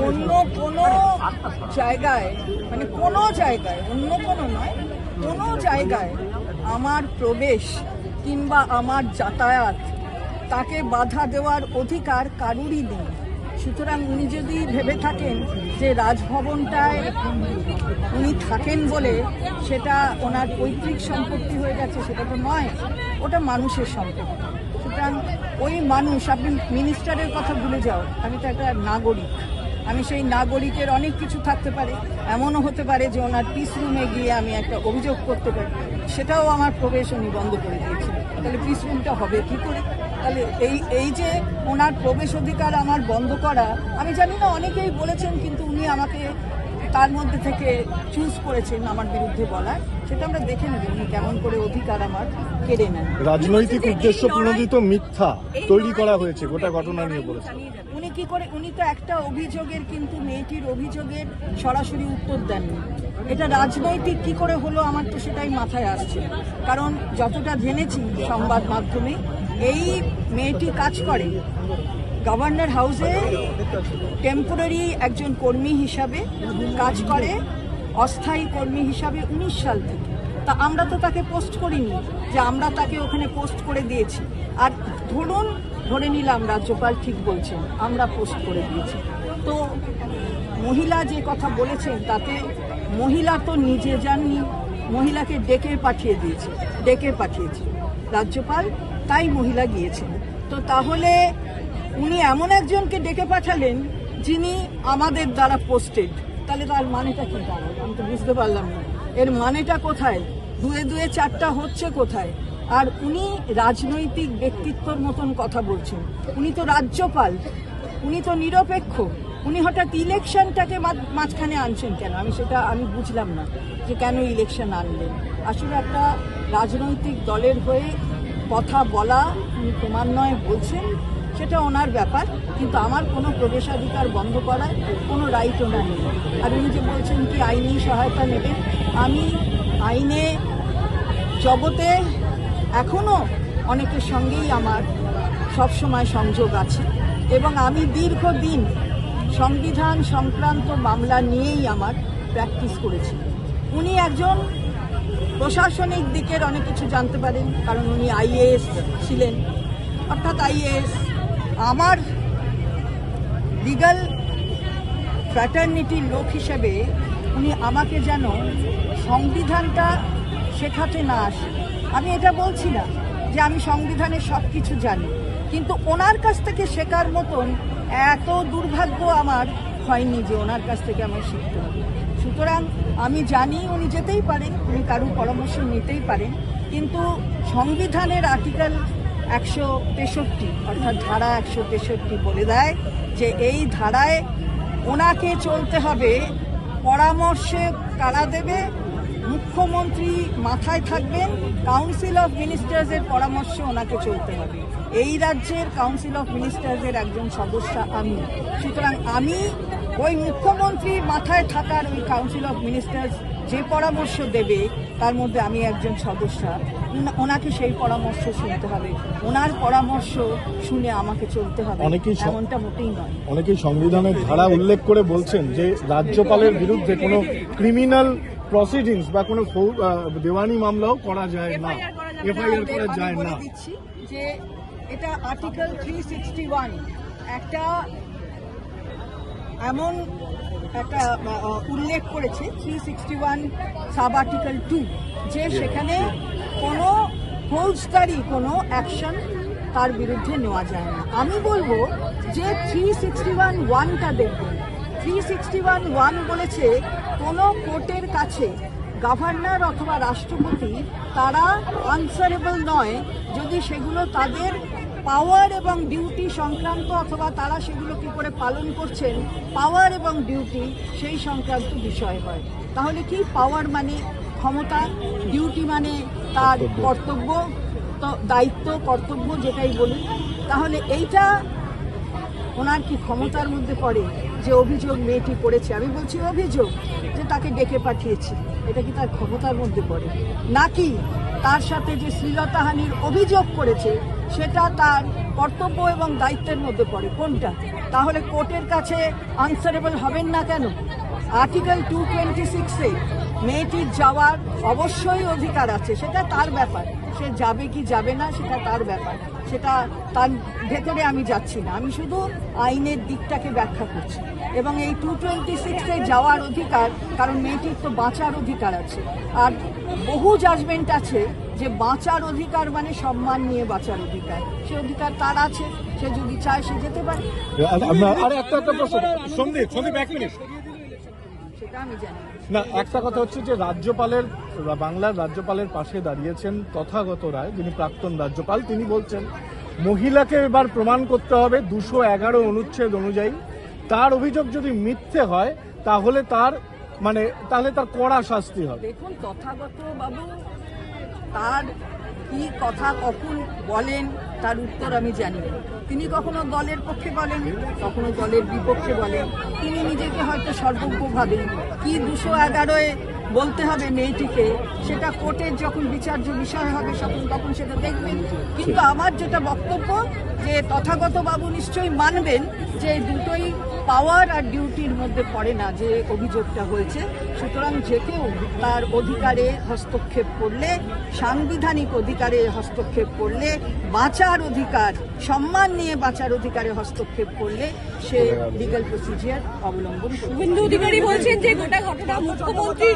অন্য কোনো জায়গায় মানে কোনো জায়গায় অন্য কোনো নয় কোনো জায়গায় আমার প্রবেশ কিংবা আমার যাতায়াত তাকে বাধা দেওয়ার অধিকার কারুরই নেই সুতরাং উনি যদি ভেবে থাকেন যে রাজভবনটায় উনি থাকেন বলে সেটা ওনার পৈতৃক সম্পত্তি হয়ে গেছে, সেটা তো নয়, ওটা মানুষের সম্পত্তি। সুতরাং ওই মানুষ, আপনি মিনিস্টারের কথা ভুলে যাও, আমি তো একটা নাগরিক। আমি সেই নাগরিকের অনেক কিছু থাকতে পারে, এমনও হতে পারে যে ওনার পিস রুমে গিয়ে আমি একটা অভিযোগ করতে পারি। সেটাও আমার প্রবেশ উনি বন্ধ করে দিয়েছেন তাহলে পিস রুমটা হবে কি করে? তাহলে এই এই যে ওনার প্রবেশ অধিকার আমার বন্ধ করা, আমি জানি না, অনেকেই বলেছেন, কিন্তু উনি আমাকে তার মধ্যে থেকে চুজ করেছেন আমার বিরুদ্ধে বলার। সেটা আমরা দেখে নেব উনি কেমন করে অধিকার আমার কেড়ে নেন। রাজনৈতিক উদ্দেশ্য প্রণোদিত মিথ্যা তৈরি করা হয়েছে গোটা ঘটনা নিয়ে বলেছে। উনি কি করে উনি তো একটা অভিযোগের কিন্তু মেয়েটির অভিযোগের সরাসরি উত্তর দেননি। এটা রাজনৈতিক কি করে হলো আমার তো সেটাই মাথায় আসছে। কারণ যতটা জেনেছি সংবাদ মাধ্যমে এই মেয়েটি কাজ করে গভর্নর হাউসে টেম্পোরারি একজন কর্মী হিসাবে কাজ করে। অস্থায়ী কর্মী হিসাবে উনিশ সাল থেকে। তা আমরা তো তাকে পোস্ট করিনি, যে আমরা তাকে ওখানে পোস্ট করে দিয়েছি। আর ধরুন, ধরে নিলাম রাজ্যপাল ঠিক বলছেন, আমরা পোস্ট করে দিয়েছি। তো মহিলা যে কথা বলেছেন, তাতে মহিলা তো নিজে যাননি, মহিলাকে ডেকে পাঠিয়ে দিয়েছে, ডেকে পাঠিয়েছে। রাজ্যপাল তাই মহিলা গিয়েছেন। তো তাহলে উনি এমন একজনকে ডেকে পাঠালেন, যিনি আমাদের দ্বারা পোস্টেড তাহলে তার মানেটা কি? আমি তো বুঝতে পারলাম না। এর মানেটা কোথায়? দুয়ে দুয়ে চারটা হচ্ছে কোথায়? আর উনি রাজনৈতিক ব্যক্তিত্বর মতন কথা বলছেন। উনি তো রাজ্যপাল, উনি তো নিরপেক্ষ। উনি হঠাৎ ইলেকশনটাকে মাঝ- মাঝখানে আনছেন কেন? আমি সেটা, আমি বুঝলাম না যে কেন ইলেকশন আনলেন। আসলে একটা রাজনৈতিক দলের হয়ে কথা বলা, উনি ক্রমান্বয়ে বলছেন সেটা ওনার ব্যাপার, কিন্তু আমার কোনো প্রবেশাধিকার বন্ধ করার কোনো রাইট ওনার নেই। আর উনি যে বলছেন কি আইনি সহায়তা নেবেন আমি আইনে জগতে এখনও অনেকের সঙ্গেই আমার সবসময় সংযোগ আছে এবং আমি দীর্ঘদিন সংবিধান সংক্রান্ত মামলা নিয়েই আমার প্র্যাকটিস করেছি। উনি একজন প্রশাসনিক দিকের অনেক কিছু জানতে পারেন, কারণ উনি আইএএস ছিলেন। অর্থাৎ আইএএস আমার লিগাল ফ্র্যাটার্নিটির লোক হিসেবে উনি আমাকে যেন সংবিধানটা শেখাতে না আসে। আমি এটা বলছি না যে আমি সংবিধানের সব কিছু জানি, কিন্তু ওনার কাছ থেকে শেখার মতন এত দুর্ভাগ্য আমার হয়নি যে ওনার কাছ থেকে আমার শিখতে হবে। সুতরাং আমি জানি উনি যেতেই পারেন, উনি কারুর পরামর্শ নিতেই পারেন, কিন্তু সংবিধানের আর্টিকেল একশো তেষট্টি, অর্থাৎ ধারা একশো তেষট্টি বলে দেয় যে এই ধারায় ওনাকে চলতে হবে পরামর্শে কারা দেবে, মুখ্যমন্ত্রী মাথায় থাকবেন কাউন্সিল অফ মিনিস্টার্সের পরামর্শে ওনাকে চলতে হবে। এই রাজ্যের কাউন্সিল অফ মিনিস্টার্সের একজন সদস্য আমি। সুতরাং আমি ওই মুখ্যমন্ত্রী মাথায় থাকার ওই কাউন্সিল অফ মিনিস্টার্স যে পরামর্শ দেবে তার মধ্যে আমি একজন সদস্য। ওনাকে সেই পরামর্শ শুনতে হবে। ওনার পরামর্শ শুনে আমাকে চলতে হবে। অনেকেই এমনটা মোটেই নয়। অনেকেই সংবিধানের ধারা উল্লেখ করে বলছেন যে রাজ্যপালের বিরুদ্ধে কোনো ক্রিমিনাল প্রসিডিংস বা কোনো দেওয়ানি মামলাও করা যায় না। এফআইআর করা যায় না। যে এটা আর্টিকেল থ্রি সিক্সটি ওয়ান একটা এমন একটা উল্লেখ করেছে three sixty one sub article two যে সেখানে কোনো ফৌজদারি কোনো অ্যাকশন তার বিরুদ্ধে নেওয়া যায় না। আমি বলব যে থ্রি সিক্সটি ওয়ান ওয়ানটা দেখবেন থ্রি সিক্সটি ওয়ান ওয়ান বলেছে কোনো কোর্টের কাছে গভর্নর অথবা রাষ্ট্রপতি তারা আনসারেবল নয় যদি সেগুলো তাদের পাওয়ার এবং ডিউটি সংক্রান্ত অথবা তারা সেগুলো কি করে পালন করছেন পাওয়ার এবং ডিউটি সেই সংক্রান্ত বিষয় হয়। তাহলে কি পাওয়ার মানে ক্ষমতা ডিউটি মানে তার কর্তব্য। তো দায়িত্ব কর্তব্য যেটাই বলি তাহলে এইটা ওনার কি ক্ষমতার মধ্যে পড়ে যে অভিযোগ মেয়েটি করেছে? আমি বলছি অভিযোগ যে তাকে ডেকে পাঠিয়েছি। এটা কি তার ক্ষমতার মধ্যে পড়ে? নাকি তার সাথে যে শ্লীলতাহানির অভিযোগ করেছে সেটা তার কর্তব্য এবং দায়িত্বের মধ্যে পড়ে। কোনটা? তাহলে কোর্টের কাছে আনসারেবল হবেন না কেন? আর্টিকেল টু টোয়েন্টি সিক্সে মেয়েটির যাওয়ার অবশ্যই অধিকার আছে, সেটা তার ব্যাপার। সে যাবে কি যাবে না, সেটা তার ব্যাপার। সেটা তার ভেতরে আমি যাচ্ছি না। আমি শুধু আইনের দিকটাকে ব্যাখ্যা করছি। এবং এই টু টোয়েন্টি সিক্সে যাওয়ার অধিকার, কারণ মেয়েটির তো বাঁচার অধিকার আছে। আর বহু জাজমেন্ট আছে যে বাঁচার অধিকার মানে সম্মান নিয়ে বাঁচার অধিকার। সে অধিকার তার আছে, সে যদি চায় সে যেতে পারে। আরে একটা একটা প্রশ্ন। সন্দীপ সন্দীপ, এক মিনিট। না। একটা কথা হচ্ছে যে রাজ্যপালের বাংলার রাজ্যপালের পাশে দাঁড়িয়েছেন তথাগত রায় যিনি প্রাক্তন রাজ্যপাল তিনি বলছেন মহিলাকে এবার প্রমাণ করতে হবে দুশো এগারো অনুচ্ছেদ অনুযায়ী তার অভিযোগ যদি মিথ্যে হয় তাহলে তার মানে তাহলে তার কড়া শাস্তি হবে দেখুন তথাগত বাবু তার কি কথা কখন বলেন তার উত্তর আমি জানি তিনি কখনো দলের পক্ষে বলেন, কখনো দলের বিপক্ষে বলেন। তিনি নিজেকে হয়তো সর্বজ্ঞ ভাবেন। কি দুশো এগারোয় বলতে হবে মেয়েটিকে? সেটা কোর্টের যখন বিচার্য বিষয় হবে, তখন তখন সেটা দেখবেন? কিন্তু আমার যেটা বক্তব্য যে তথাগত বাবু নিশ্চয়ই মানবেন যে দুটোই পাওয়ার আর ডিউটির মধ্যে পড়ে না, যে অভিযোগটা হয়েছে। সুতরাং যে কেউ তার অধিকারে হস্তক্ষেপ করলে, সাংবিধানিক অধিকারে হস্তক্ষেপ করলে, বাঁচার অধিকার, সম্মান নিয়ে বাঁচার অধিকারে হস্তক্ষেপ করলে সে লিগ্যাল প্রসিজিয়ার অবলম্বন শুভেন্দু অধিকারী বলছেন যে গোটা ঘটনা মুখ্যমন্ত্রী